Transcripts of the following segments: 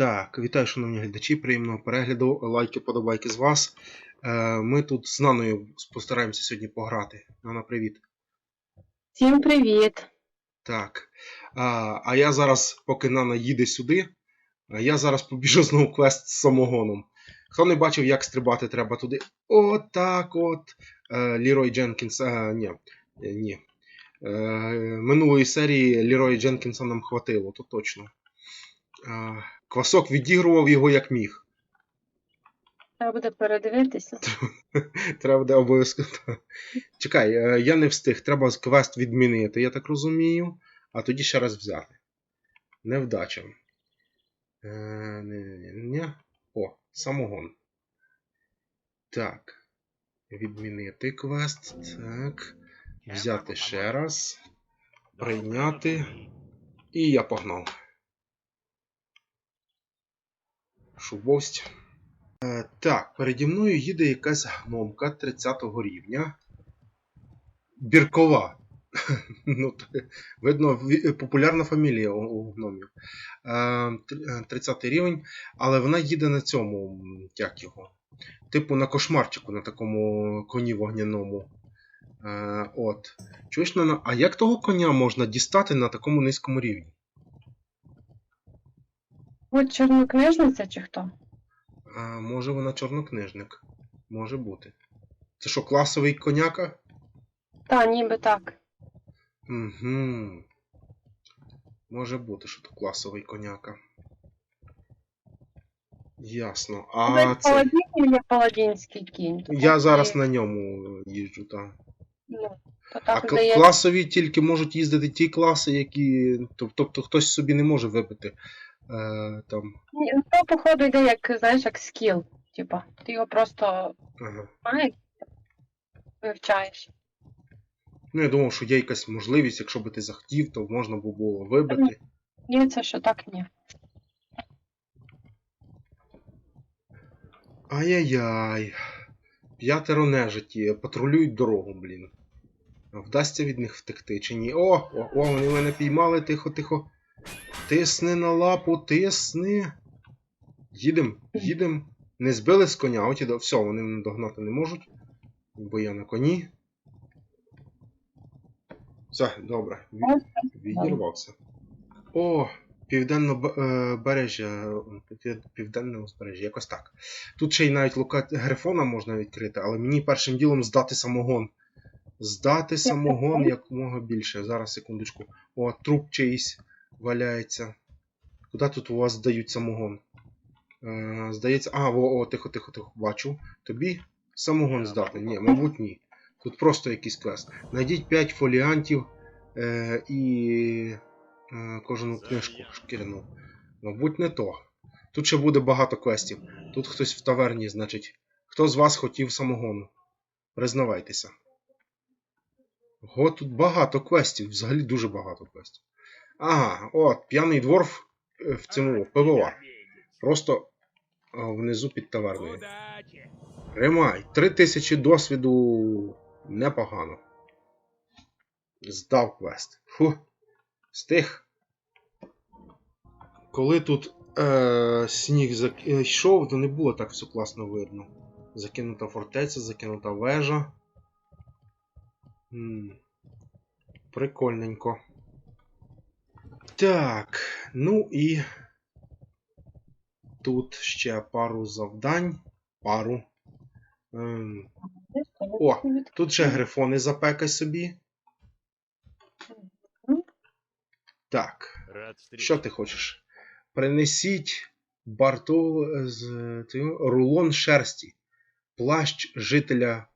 Так, вітаю, шановні глядачі, приємного перегляду, лайки, подобайки з вас. Е, ми тут з Наною постараємося сьогодні пограти. Нана, привіт. Всім привіт! Так. А, а я зараз, поки Нана їде сюди, а я зараз побіжу знову квест з самогоном. Хто не бачив, як стрибати треба туди. Отак от. Е, Лірой Дженкінс. Ні. е, ні. Е, минулої серії Лірой Дженкінса нам хватило, то точно. Квасок відігрував його як міг. Треба буде передивитися. Треба буде обов'язково. Чекай, е, я не встиг. Треба квест відмінити, я так розумію. А тоді ще раз взяти. Невдача. Е. О, самогон. Так. Відмінити квест. Так. Взяти ще раз. Прийняти. І я погнав. Шубовсть. Е, Так, переді мною їде якась гномка 30 рівня. Біркова. ну, видно, популярна фамілія у, гномів. Е, тр- е, 30 рівень, але вона їде на цьому, як його. Типу на кошмарчику, на такому коні вогняному. Е, от. Чуєш, а як того коня можна дістати на такому низькому рівні? От чорнокнижниця чи хто? А, може вона чорнокнижник. Може бути. Це що, класовий коняка? Та, ніби так. Угу. Може бути, що то класовий коняка. Ясно. А А це... паладінів є паладінський кінь. то Я зараз на ньому їжджу, так. Ну, то А так кл- здається. класові тільки можуть їздити ті класи, які. тоб- Тобто хтось собі не може вибити. Е, там. Ні, ну, То, походу, йде як, знаєш, як скіл. Типа, ти його просто Ага. маєш, вивчаєш. Ну, я думав, що є якась можливість, якщо би ти захотів, то можна б було вибити. Ні, це що так ні. Ай-яй-яй. П'ятеро нежиті, патрулюють дорогу, блін. А Вдасться від них втекти чи ні? О, о, о, вони мене піймали, тихо, тихо. Тисни на лапу, тисни. Їдем, їдем. Не збили з коня, от і все, вони мене догнати не можуть. Бо я на коні. Все, добре. Відірвався. О, південно-бережжя. Південне узбережжя, якось так. Тут ще й навіть лука грифона можна відкрити, але мені першим ділом здати самогон. Здати самогон якомога більше. Зараз, секундочку. О, труп чийсь валяється. Куди тут у вас здають самогон? Е, здається. А, о, о, тихо, тихо, тихо. Бачу. Тобі самогон здати? Ні, мабуть, ні. Тут просто якийсь квест. Найдіть 5 фоліантів е, і е, кожну книжку шкіряну. Мабуть, не то. Тут ще буде багато квестів. Тут хтось в таверні, значить. Хто з вас хотів самогону? Признавайтеся. Ого, тут багато квестів, взагалі дуже багато квестів. Ага, от, п'яний дворф е, в цьому ПВО. Просто внизу під таверною. Удачи! Римай, три тисячі досвіду непогано. Здав квест. Фу. Стих. Коли тут е, сніг зак- е, то не було так все класно видно. Закинута фортеця, закинута вежа. М, Прикольненько. Так, ну і. Тут ще пару завдань. Пару. Ем, О, Тут ще грифони запекай собі. Так, що ти хочеш? Принесіть барту з цього, рулон шерсті, плащ жителя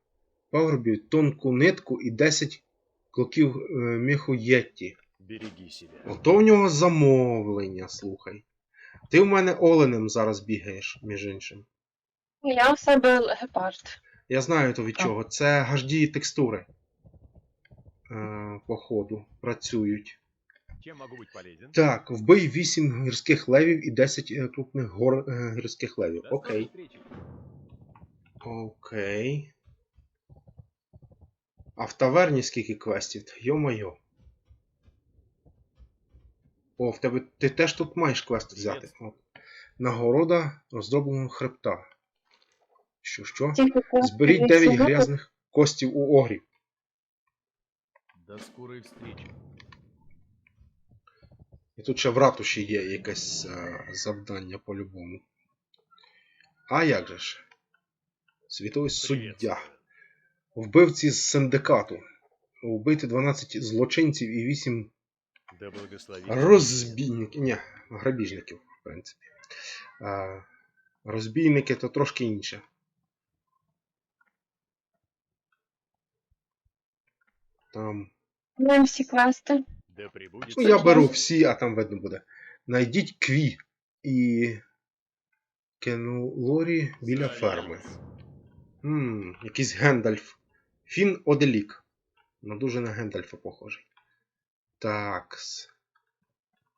пагорбів, тонку нитку і 10 клоків е, міху єтті. Береги себя. Ото в нього замовлення, слухай. Ти в мене оленем зараз бігаєш, між іншим. Я в себе гепард. Я знаю то від Так. чого. Це гажді текстури. Е, по ходу працюють. Могу быть полезен? Так, вбий 8 гірських левів і 10 е, крупних гор е, гірських левів. Окей. Окей. А в таверні скільки квестів? Йо-моє. О, в тебе ти теж тут маєш квест взяти. О. Нагорода оздобленого хребта. Що, що? Зберіть 9 грязних костів у огрі. До скорой встречи. І тут ще в ратуші є якесь е, завдання по-любому. А як же ж? Світовий суддя. Вбивці з синдикату. Вбити 12 злочинців і 8 Благословит. розбійників. Ні, грабіжників, в принципі. А, розбійники то трошки інше. Там. Маємо всі квести. Да пребудет Ну, я беру всі, а там видно буде. Найдіть кві і Кенулорі біля ферми. Хм, якийсь Гендальф. Фін Оделік. Ну, дуже на Гендальфа похожий. Такс.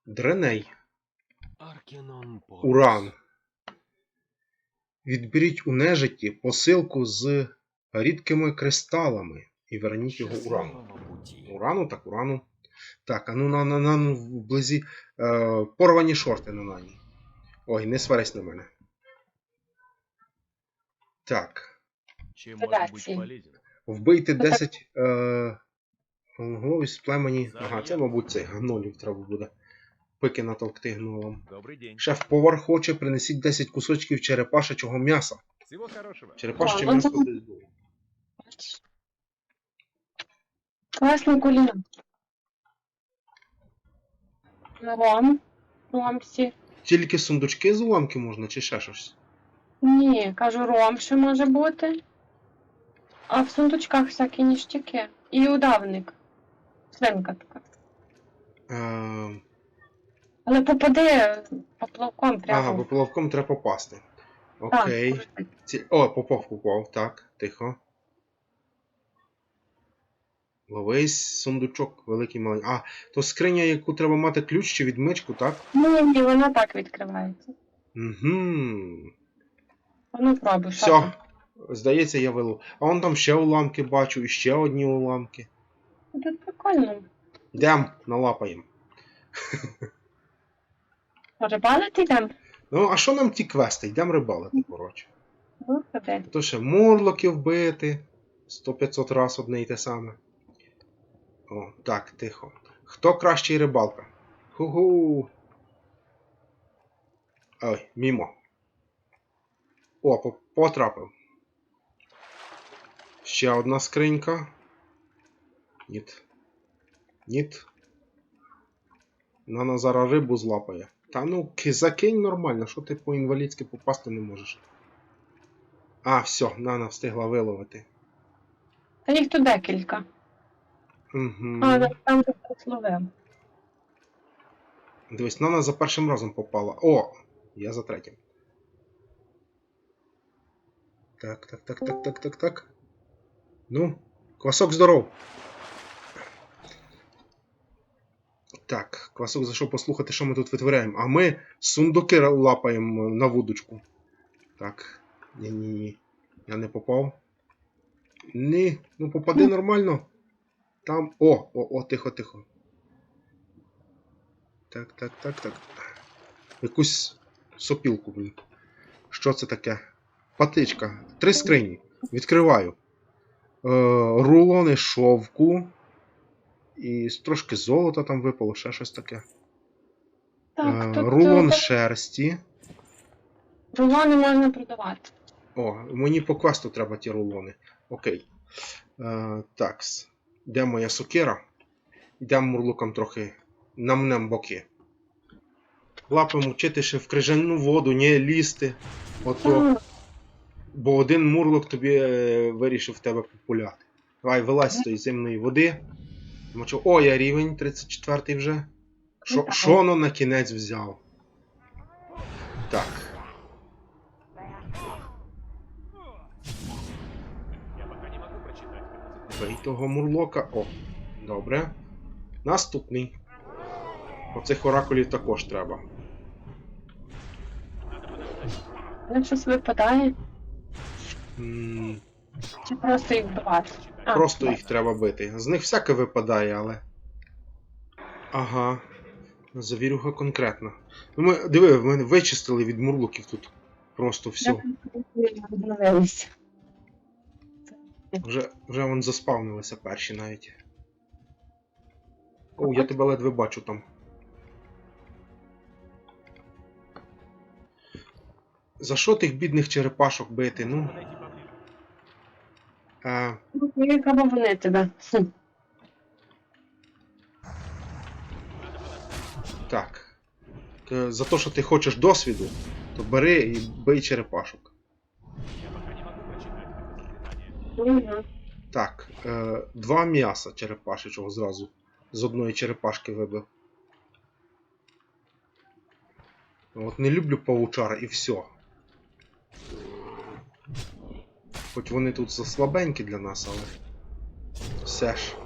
Дреней. Уран. Відберіть у нежиті посилку з рідкими кристалами і верніть його урану. Урану, так урану. Так, а ну на, на, на ну, вблизі е, порвані шорти на нані. Ой, не сварись на мене. Так. Задачи. может быть полезен? Вбийте Ну, 10 е, з племені. Ага, це, мабуть, цей гнолів треба буде. Пики натовкти гнолом. Шеф-повар хоче, принесіть 10 кусочків черепашечого м'яса. Ну м'ясо десь було. Бачиш? Класна куліна. Ром. Ромсі. Тільки сундучки з уламки можна, чи ще щось? Ні, кажу, ром ще може бути. А в сундучках всякі ніштяки. І удавник. Свинка така. Е, Але попади поплавком прямо. ага, бо половком треба попасти. Так, Окей. Ці... О, попав, попав. Так, тихо. Ловись сундучок, великий маленький. А, то скриня, яку треба мати ключ чи відмичку, так? Ні, ні, вона так відкривається. Угу. Ну, пробуй, що Все. там. Здається, я вилов. А вон там ще уламки бачу, і ще одні уламки. Тут прикольно. Йдем, налапаємо. Рибалити йдемо? Ну, а що нам ті квести? Йдемо рибалити, коротше. Ну. То ще мурлоків бити. 100-500 раз одне й те саме. О, так, тихо. Хто кращий рибалка? Ху-ху. Ой, мімо. О, потрапив. Ще одна скринька. Ніт. Ніт. Нана зараз рибу злапає. Та ну, закинь нормально, що ти по-інвалідськи попасти не можеш. А, все, Нана встигла виловити. Та їх тут декілька. Угу. А, ну, там словив. Дивись, Нана за першим разом попала. О! Я за третім. Так, так, так, так, так, так, так. Ну, квасок здоров. Так, квасок зайшов послухати, що ми тут витворяємо. А ми сундуки лапаємо на вудочку. Так. Ні-ні-ні. Я не попав. Ні, ну попади нормально. Там. О, о, о, тихо, тихо. Так, так, так, так. Якусь сопілку, блін. Що це таке? Патичка. Три скрині. Відкриваю. Е, рулони шовку. І трошки золота там випало, ще щось таке. Так, Е, тут рулон е, шерсті. рулони можна продавати. О, мені по квесту треба ті рулони. Окей. Е, такс. Де моя сокира? Йдемо мурлукам трохи намнем боки. Лапимо вчити ще в крижану воду, не лізти. Ото, бо один мурлок тобі е, вирішив тебе популяти. Давай, вилазь з тої зимної води. Мочу, о, я рівень 34 вже. Шо. Шоно на кінець взяв. Так. Бей того мурлока. О, добре. Наступний. Оцих оракулів також треба. але щось випадає. М, Чи просто їх вбивати? Просто їх треба бити. З них всяке випадає, але. Ага. Завірюха конкретна. Ну, ми, диви, ми вичистили від мурлуків тут. Просто все. Вже, вже вон заспавнилися перші навіть. О, я тебе ледве бачу там. За що тих бідних черепашок бити? Ну, Ну, Як або вони тебе. Так. За те, що ти хочеш досвіду, то бери і бий черепашок. Мгм. Так, е, два м'яса черепашечого зразу. З одної черепашки вибив. От не люблю павучара і все. Хоч вони тут заслабенькі для нас, але. Все ж.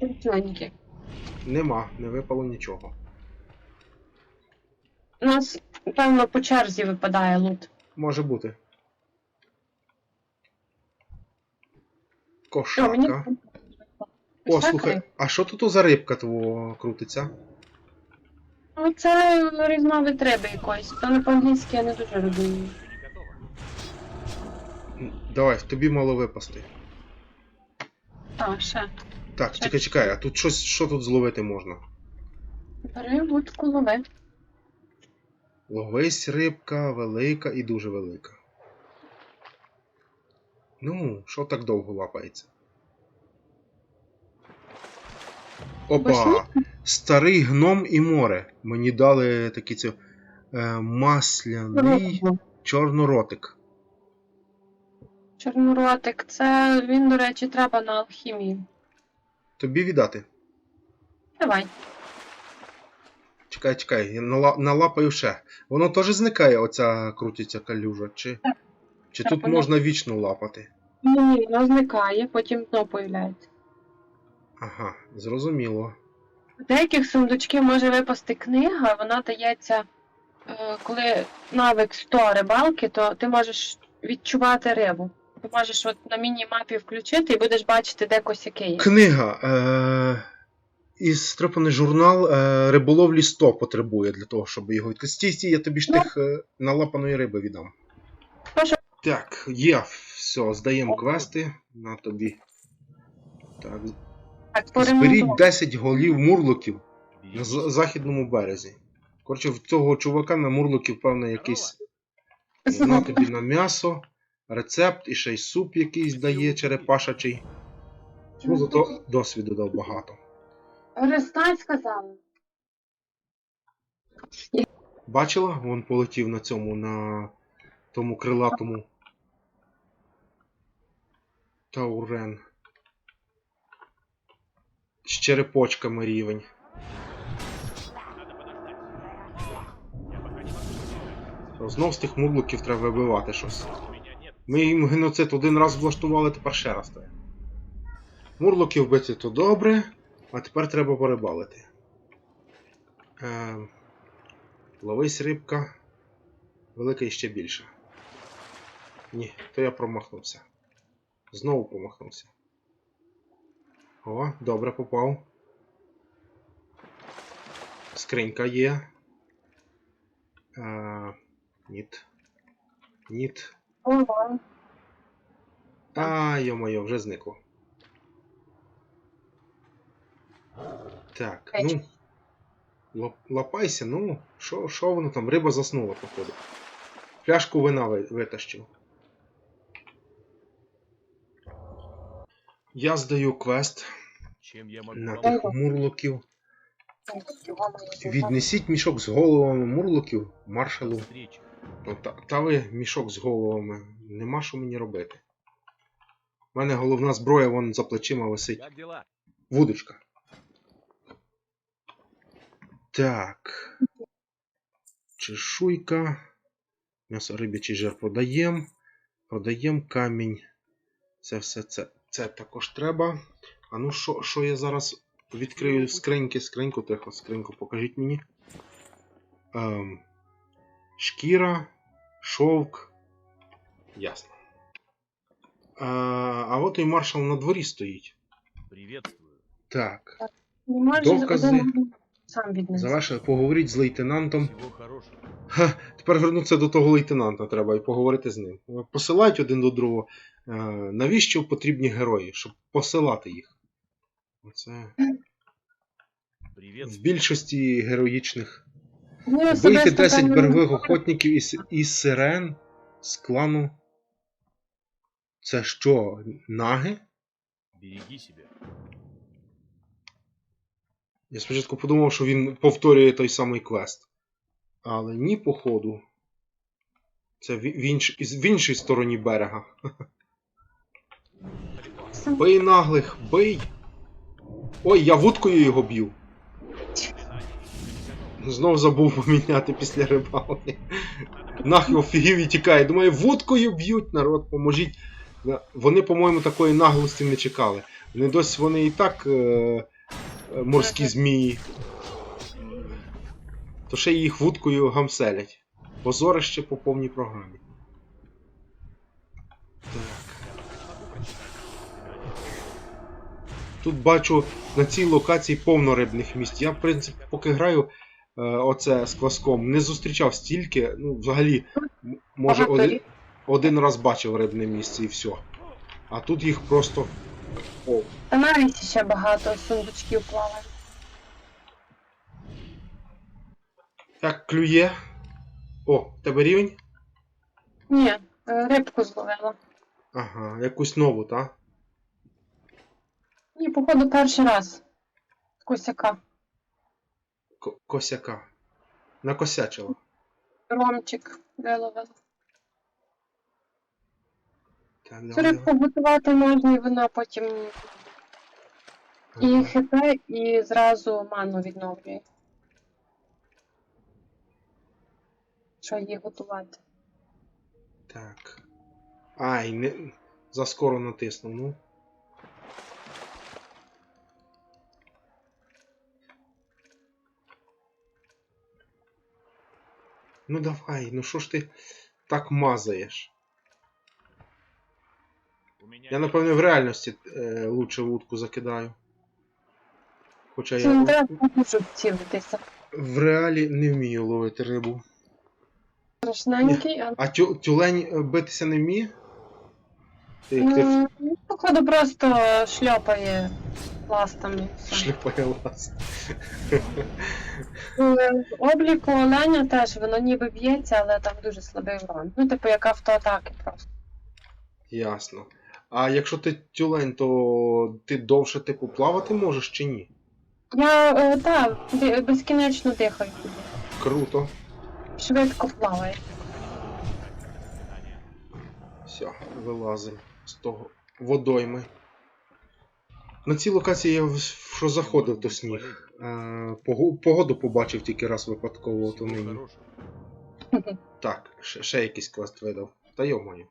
Тепленькі. Нема, не випало нічого. У нас, певно, по черзі випадає лут. Може бути. О, мені... О, слухай, а що тут за рибка твого крутиться? Ну, це різновид риби якоїсь. То не по-англійськи я не дуже розумію. Еще не готово. М, Давай, тобі мало випасти. А, ще. Так, чекай, чекай, а тут щось, що тут зловити можна? Бери вудку лови. Ловись рибка велика і дуже велика. Ну, що так довго лапається? Опа! Старий гном і море. Мені дали такий це е, масляний чорноротик. Чорноротик. Це він, до речі, треба на алхімію. Тобі віддати. Давай. Чекай, чекай, я нала- налапаю ще. Воно теж зникає, оця крутиться калюжа, чи. Чи Так, тут воно- можна вічно лапати? Ні, воно зникає, потім знову появляється. Ага, зрозуміло. У деяких сундучків може випасти книга, вона дається, е, коли навик 100 рибалки, то ти можеш відчувати рибу. Ти можеш от на міні-мапі включити і будеш бачити, де косяки є. Книга. Е- із стрипаний журнал е- риболовлі 100 потребує для того, щоб його відкрити. Стій, стій, я тобі ж Ну. тих е- налапаної риби віддам. Прошу. Так, є. Все, здаємо квести на тобі. Так, Так, зберіть поремонтувати. 10 голів мурлоків на з- західному березі. Коротше, в цього чувака на мурлоків, певно, якийсь на тобі на м'ясо, рецепт і ще й суп якийсь дає черепашачий. Ну, зато досвіду дав багато. Перестань, сказала. Бачила? Вон полетів на цьому, на тому крилатому. Таурен. З черепочками рівень. Знов з тих мурлуків треба вибивати щось. Ми їм геноцид один раз влаштували, тепер ще раз треба. Мурлоків бити то добре, а тепер треба порибалити. Е, ловись рибка. Велика і ще більша. Ні, то я промахнувся. Знову промахнувся. О, добре попав. Скринька є. Е, ніт. Ніт. Ого. А, йо-моє, вже зникло. Так, ну. лап- Лапайся, ну, що що воно там? Риба заснула, походу. Пляшку вина витащив. Я здаю квест на тих мурлоків. Віднесіть мішок з головами мурлоків маршалу. Ну, та, та ви мішок з головами. Нема що мені робити. У мене головна зброя вон за плечима висить. Вудочка. Так. Чешуйка. М'ясо рибячий жир продаємо. Продаємо камінь. Це все це. Це також треба. А ну що, що я зараз відкрию скриньки, скриньку, тихо, скриньку, покажіть мені. Ем, шкіра, шовк. Ясно. А, а от і маршал на дворі стоїть. Приветствую. Так. Докази. Сам віднесе. Завершили. Поговоріть з лейтенантом. Ха, тепер вернутися до того лейтенанта треба і поговорити з ним. Посилають один до другого. Е, навіщо потрібні герої? Щоб посилати їх. Оце в більшості героїчних. Ну, Вийти 10 там- берегових охотників із, із сирен з клану. Це що, наги? Береги себя. Я спочатку подумав, що він повторює той самий квест. Але ні, походу. Це в, в, інш, із- в іншій стороні берега. Бий наглих, бий! Ой, я вудкою його б'ю. Знов забув поміняти після рибалки. Нах офігів і тікає. Думаю, вудкою б'ють народ, поможіть. Вони, по-моєму, такої наглості не чекали. Вони досі вони і так е, е, морські змії. То ще їх вудкою гамселять. Позорище по повній програмі. Так. Тут бачу на цій локації повно рибних місць. Я, в принципі, поки граю оце з кваском, не зустрічав стільки. Ну, взагалі, може, один, один раз бачив рибне місце і все. А тут їх просто. О, Та навіть ще багато сундучків плаває. як клює. О, тебе рівень? Ні, е, рибку зловила. Ага, якусь нову, та? Ні, походу перший раз. Косяка. Ко- Косяка. Накосячила. Ромчик виловила. Так, давай. рибку готувати можна, і вона потім і Ага. хипе, і зразу ману відновлює. Що її готувати? Так. Ай, не... заскоро натиснув, ну. Ну давай, ну що ж ти так мазаєш? Я нет напевне в реальності е, лучше вудку закидаю. Хоча Це не я треба дуже вцілитися. в реалі не вмію ловити рибу. Страшненький, а А тю, тюлень е, битися не вміє? Ти, як ти М, ну, походу просто шльопає ластами. все. шліпає лаз. Е, В обліку оленя теж воно ніби б'ється, але там дуже слабий урон. Ну, типу, як автоатаки просто. Ясно. А якщо ти тюлень, то ти довше типу плавати можеш чи ні? Я е, так, ди- безкінечно дихаю. Круто. Швидко плаває. Все, вилазимо з того водойми. На цій локації я що заходив, то сніг. Е, погоду побачив тільки раз випадково, то нині. Так, ще, якийсь квест видав. Та йомаю.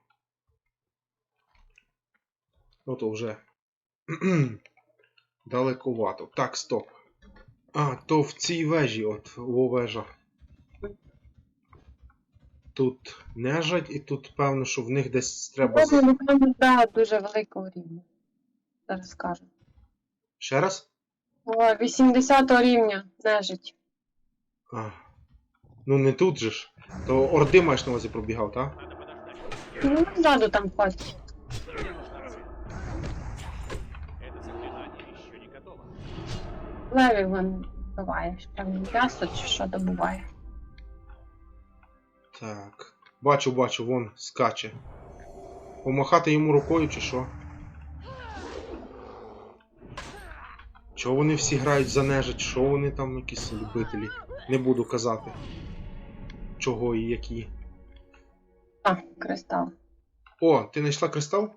Ну то вже. Далековато. Так, стоп. А, то в цій вежі, от, во вежа. Тут нежать, і тут певно, що в них десь треба. Погода, напевно, да, дуже великого рівня. Зараз скажу. Ще раз? О, 80 рівня нежить. А. Ну не тут же ж. То Орди маєш на увазі пробігав, так? Ну, ззаду там готово. Леві він буває, що там м'ясо чи що добуває. Так. Бачу, бачу, вон скаче. Помахати йому рукою чи що? Чого вони всі грають за нежить? Що вони там якісь любителі? Не буду казати. Чого і які. А, кристал. О, ти знайшла кристал?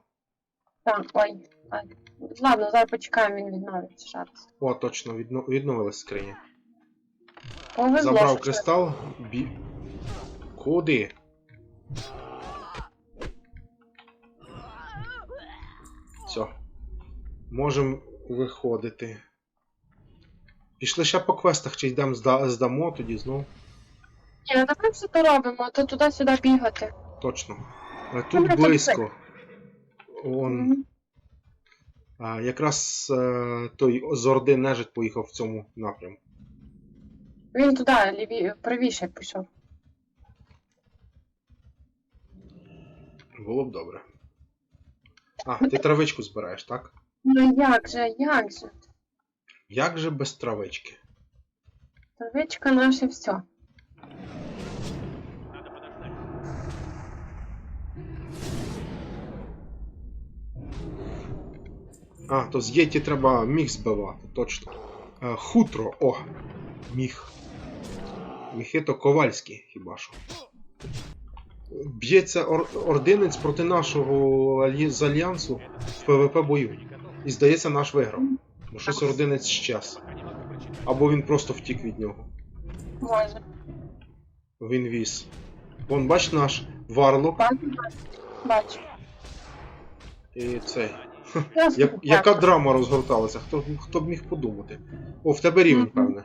Так, ой. А, Ладно, зараз почекаємо, він відновиться зараз. О, точно, відно... відновилась скриня. Повезло, Забрав що кристал. Бі... Куди? Все. Можемо виходити. Пішли ще по квестах, чи йдемо зда... здамо тоді знов. Ні, давай все то робимо, а то туди-сюди бігати. Точно. Е, Тут так близько. Вон, Мгм. а, якраз е, той з Орди нежить поїхав в цьому напрямку. Він туди, ліві... правіше пішов. Було б добре. А, ти травичку збираєш, так? Ну як же, як же? Як же без травички? Травичка наше все. А, то з Єті треба міг збивати, точно. Е, хутро, о! Міг. Міхи то ковальські, хіба що. Б'ється ор- ординець проти нашого з альянсу в ПВП бою. І здається, наш виграв. Бо щось ординець щас. Або він просто втік від нього. Може. Він віз. Вон, бач наш варлок Бачу. І цей. Я яка драма розгорталася? Хто, хто б міг подумати? О, в тебе рівень, певне.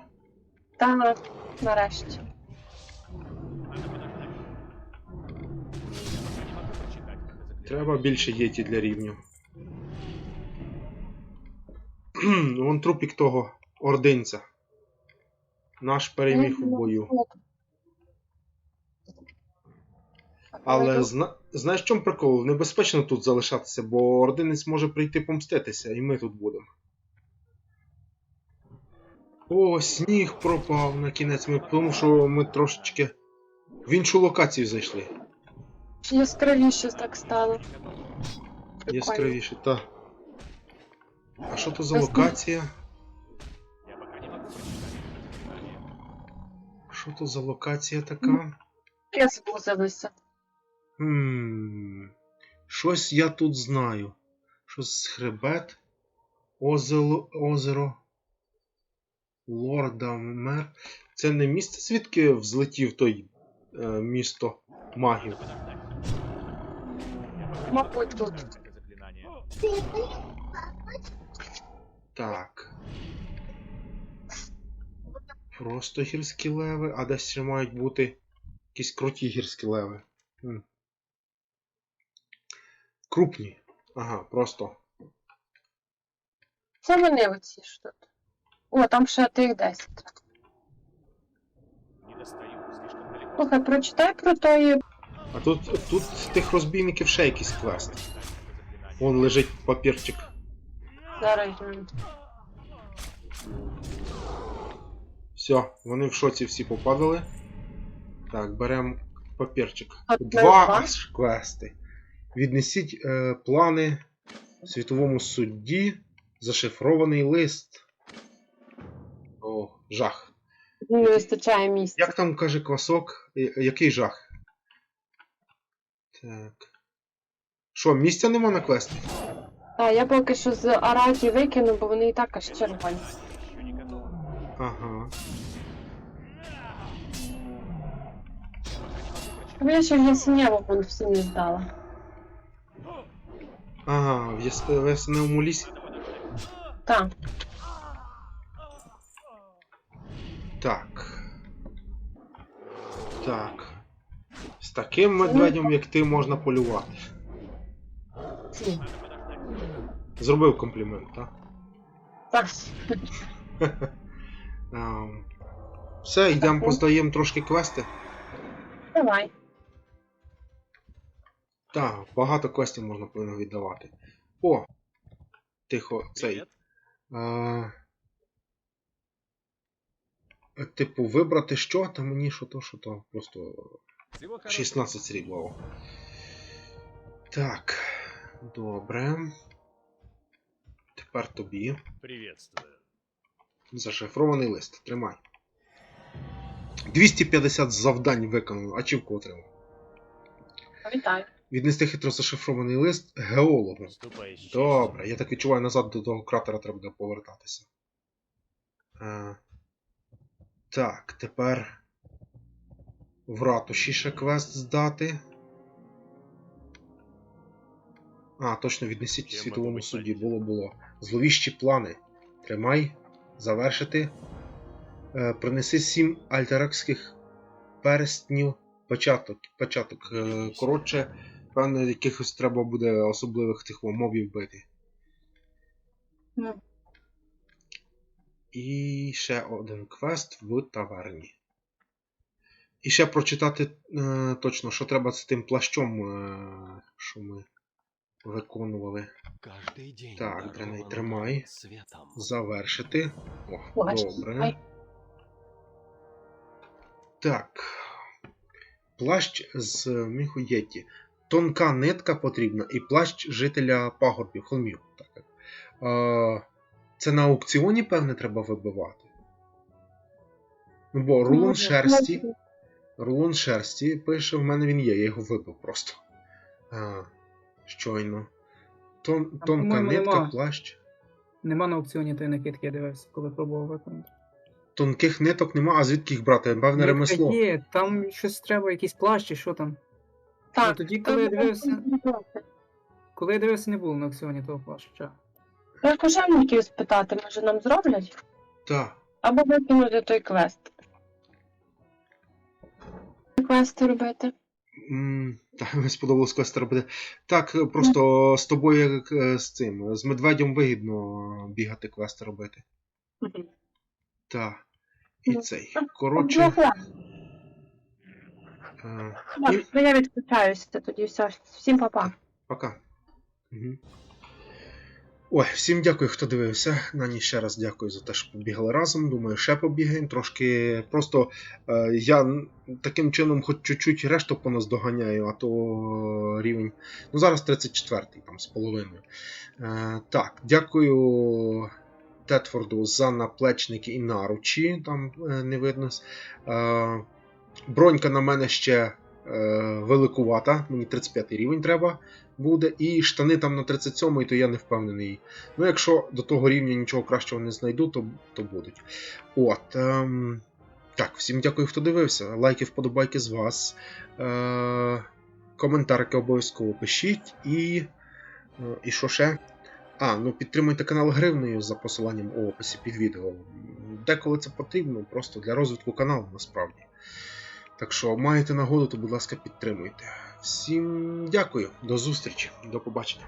Та нарешті. Треба більше єті для рівню. Вон трупік того ординця. Наш переміг у бою. Але зна... знаєш, в чому прикол? Небезпечно тут залишатися, бо ординець може прийти помститися, і ми тут будемо. О, сніг пропав на кінець, ми, тому що ми трошечки в іншу локацію зайшли. Яскравіше так стало. Яскравіше, та. А що то за локація? Що то за локація така? Я звузилися. Хм. Щось я тут знаю. Щось хребет, озеро, озеро, Лорда Мер. Це не місце, звідки взлетів той е, місто магів. Мабуть, тут. Так. Просто гірські леви, а десь ще мають бути якісь круті гірські леви. Хм. Крупні. Ага, просто. Це вони оці ж тут. О, там ще тих 10. Не достаю. Слишком далеко. Слухай, прочитай про тої. А тут, тут тих розбійників ще якийсь квест. Вон лежить папірчик. Зараз. Все, вони в шоці всі попадали. Так, беремо папірчик. Два аж квести. Віднесіть е, плани світовому судді. Зашифрований лист. О, жах. Не вистачає місця. Як там каже квасок? Який жах? Так. Що, місця нема на квесті? А, я поки що з Араті викину, бо вони і так аж червоні. Ага. Я ще в Ясенєву вон всі не здала. Ага, в яс- в ясному лісі. Так. Так. Так. З таким медведем, як ти, можна полювати. Ці. Зробив комплімент, так? Так. Ем, Все, йдемо поздаємо трошки квести. Давай. Так, багато квестів можна повинно віддавати. О! Тихо, цей. Е, типу, вибрати що, та мені що то, що то. Просто 16 срібла. Так. Добре. Тепер тобі. Приветствую. Зашифрований лист. Тримай. 250 завдань виконано. Ачівку отримав. Вітаю. Віднести хитро зашифрований лист геологу. Добре, я так відчуваю, назад до того кратера треба буде повертатися. Е, так, тепер в ратуші ще квест здати. А, точно, віднесіть світовому суді. Було було. Зловіщі плани. Тримай. Завершити. Е, принеси сім альтеракських перстнів. Початок. Початок. Е, коротше, певно, якихось треба буде особливих тих о, мобів бити. Ну. І ще один квест в таверні. І ще прочитати е, точно, що треба з тим плащом, е, що ми виконували. Так, Дреней, тримай. Завершити. О, добре. Так. Плащ з міху Єті. Тонка нитка потрібна і плащ жителя пагорбів, холмів. Так. Це на аукціоні, певне, треба вибивати. Ну, бо рулон шерсті. Рулон шерсті пише, в мене він є, я його вибив просто. А, щойно. Тон, А, тонка нитка, нема. плащ. Нема на аукціоні тої накидки, я дивився, коли пробував виконати. Тонких ниток нема, а звідки їх брати? Певне ремесло. Є, там щось треба, якийсь плащ чи що там. Так, Ну, тоді, коли я дивився, коли я дивився, не було на аукціоні того плаща. Я кожевників спитати, може нам зроблять? Так. Або викинути той квест. Квести робити. Так, мені сподобалось квест робити. Так, е, просто з тобою як е, з цим. З медведем вигідно бігати квести робити. Так. І Ну, цей. Коротше. е, ну я відключаюся тоді все. Всім па-па. Пока. Угу. Ой, всім дякую, хто дивився. Нані ще раз дякую за те, що побігали разом. Думаю, ще побігаємо. Трошки просто е, я таким чином хоч чуть-чуть решту поназдоганяю, а то рівень. Ну, зараз 34-й там з половиною. Е, так, дякую Тетфорду за наплечники і наручі. Там е, не видно. Е, бронька на мене ще е, великувата, мені 35 рівень треба буде. І штани там на 37 то я не впевнений. Ну, якщо до того рівня нічого кращого не знайду, то, то будуть. От. Ем, так, всім дякую, хто дивився. Лайки, вподобайки з вас. Е, коментарики обов'язково пишіть. І. е, І що ще? А, ну підтримуйте канал гривнею за посиланням у описі під відео. Деколи це потрібно, просто для розвитку каналу насправді. Так що маєте нагоду, то будь ласка, підтримуйте. Всім дякую, до зустрічі, до побачення.